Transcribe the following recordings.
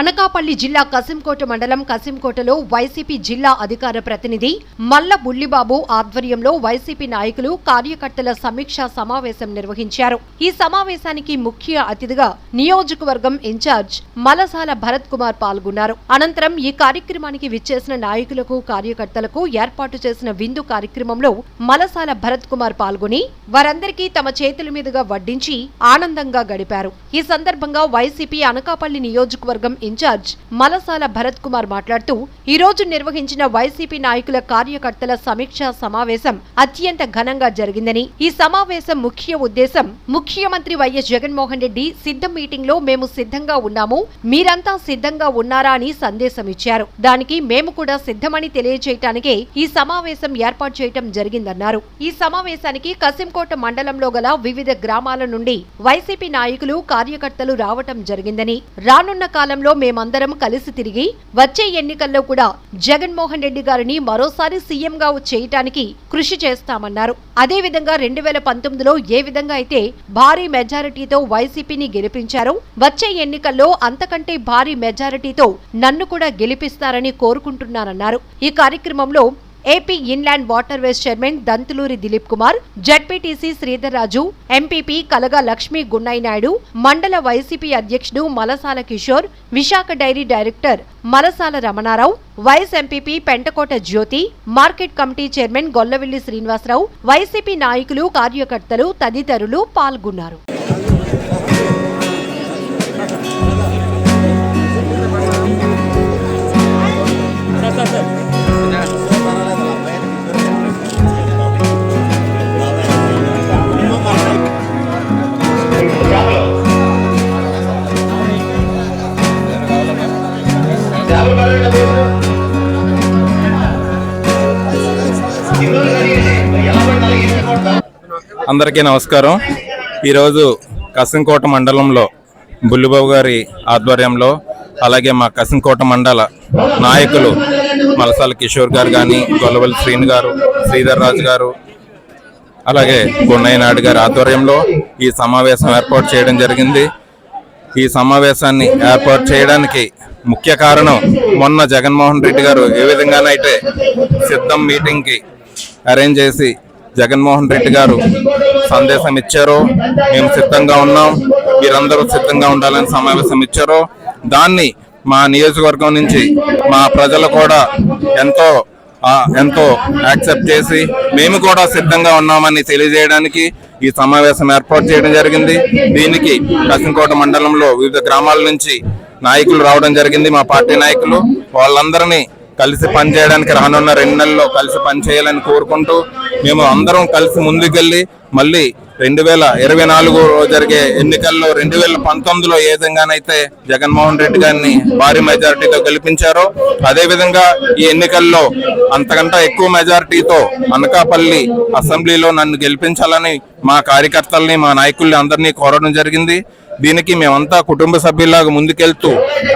అనకాపల్లి జిల్లా కసింకోట మండలం కసింకోటలో వైసీపీ జిల్లా అధికార ప్రతినిధి మల్ల బుల్లిబాబు ఆధ్వర్యంలో వైసీపీ నాయకులు కార్యకర్తల సమీక్షా సమావేశం నిర్వహించారు. ఈ సమావేశానికి ముఖ్య అతిథిగా నియోజకవర్గం ఇన్ఛార్జ్ మలసాల భరత్ కుమార్ పాల్గొన్నారు. అనంతరం ఈ కార్యక్రమానికి విచ్చేసిన నాయకులకు కార్యకర్తలకు ఏర్పాటు చేసిన విందు కార్యక్రమంలో మలసాల భరత్ కుమార్ పాల్గొని వారందరికీ తమ చేతుల మీదుగా వడ్డించి ఆనందంగా గడిపారు. ఈ సందర్భంగా వైసీపీ అనకాపల్లి నియోజకవర్గం ఇన్ఛార్జ్ మలసాల భరత్ కుమార్ మాట్లాడుతూ ఈ రోజు నిర్వహించిన వైసీపీ నాయకుల కార్యకర్తల సమీక్షా సమావేశం అత్యంత ఘనంగా జరిగిందని. ఈ సమావేశం ముఖ్య ఉద్దేశం ముఖ్యమంత్రి వైఎస్ జగన్మోహన్ రెడ్డి సిద్ధం మీటింగ్లో మేము సిద్ధంగా ఉన్నాము మీరంతా సిద్ధంగా ఉన్నారా అని సందేశం ఇచ్చారు. దానికి మేము కూడా సిద్ధమని తెలియజేయటానికే ఈ సమావేశం ఏర్పాటు చేయటం జరిగిందన్నారు. ఈ సమావేశానికి కసింకోట మండలంలో గల వివిధ గ్రామాల నుండి వైసీపీ నాయకులు కార్యకర్తలు రావటం జరిగిందని. రానున్న కాలంలో మేమందరం కలిసి తిరిగి వచ్చే ఎన్నికల్లో కూడా జగన్మోహన్ రెడ్డి గారిని మరోసారి సీఎంగా చేయటానికి కృషి చేస్తామన్నారు. అదేవిధంగా రెండు వేల పంతొమ్మిదిలో ఏ విధంగా అయితే భారీ మెజారిటీతో వైసీపీని గెలిపించారో వచ్చే ఎన్నికల్లో అంతకంటే భారీ మెజారిటీతో నన్ను కూడా గెలిపిస్తారని కోరుకుంటున్నానన్నారు. ఈ కార్యక్రమంలో AP inland water ways chairman Dantuluri Dilip Kumar ZPTC Sridhar Raju MPP Kalaga Lakshmi Gunnaiah Naidu మండల వైసీపీ అధ్యక్షుడు Malasala Kishore Visakha dairy director Malasala Ramanarao vice MPP Pentakota Jyothi market committee chairman Gollavelli Srinivasarao YCP నాయకులు కార్యకర్తలు తదితరులు పాల్గొన్నారు. అందరికీ నమస్కారం. ఈరోజు కసింకోట మండలంలో బుల్లిబాబు గారి ఆధ్వర్యంలో అలాగే మా కసింకోట మండల నాయకులు మలసాల కిషోర్ గారు కానీ గొల్లవల్లి శ్రీని గారు శ్రీధర్ రాజు గారు అలాగే గున్నయ్య నాయుడు గారి ఆధ్వర్యంలో ఈ సమావేశం ఏర్పాటు చేయడం జరిగింది. ఈ సమావేశాన్ని ఏర్పాటు చేయడానికి ముఖ్య కారణం మొన్న జగన్మోహన్ రెడ్డి గారు ఏ విధంగానైతే సిద్ధం మీటింగ్కి అరేంజ్ చేసి జగన్మోహన్ రెడ్డి గారు సందేశం ఇచ్చారో. మేము సిద్ధంగా ఉన్నాం. మీరందరూ సిద్ధంగా ఉండాలని సమావేశం ఇచ్చారో. దాన్ని మా నియోజకవర్గం నుంచి మా ప్రజలు కూడా ఎంతో ఎంతో యాక్సెప్ట్ చేసి మేము కూడా సిద్ధంగా ఉన్నామని తెలియజేయడానికి ఈ సమావేశం ఏర్పాటు చేయడం జరిగింది. దీనికి కసింకోట మండలంలో వివిధ గ్రామాల నుంచి నాయకులు రావడం జరిగింది. మా పార్టీ నాయకులు. వాళ్ళందరినీ కలిసి పనిచేయడానికి రానున్న రెండు నెలల్లో కలిసి పనిచేయాలని కోరుకుంటూ మేము అందరం కలిసి ముందుకెళ్ళి మళ్ళీ రెండు వేల ఇరవై నాలుగు జరిగే ఎన్నికల్లో రెండు వేల పంతొమ్మిదిలో ఏ విధంగానైతే జగన్మోహన్ రెడ్డి గారిని భారీ మెజారిటీతో గెలిపించారో అదేవిధంగా ఈ ఎన్నికల్లో అంతకంటే ఎక్కువ మెజారిటీతో అనకాపల్లి అసెంబ్లీలో నన్ను గెలిపించాలని మా కార్యకర్తల్ని మా నాయకుల్ని అందరినీ కోరడం జరిగింది. దీనికి మేమంతా కుటుంబ సభ్యుల్లాగా ముందుకెళ్తూ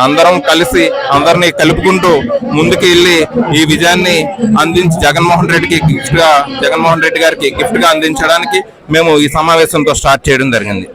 అందరం కలిసి అందరినీ కలుపుకుంటూ ముందుకు వెళ్ళి ఈ విజయాన్ని అందించి జగన్మోహన్ రెడ్డికి గిఫ్ట్గా జగన్మోహన్ రెడ్డి గారికి గిఫ్ట్గా అందించడానికి మేము ఈ సమావేశంతో స్టార్ట్ చేయడం జరిగింది.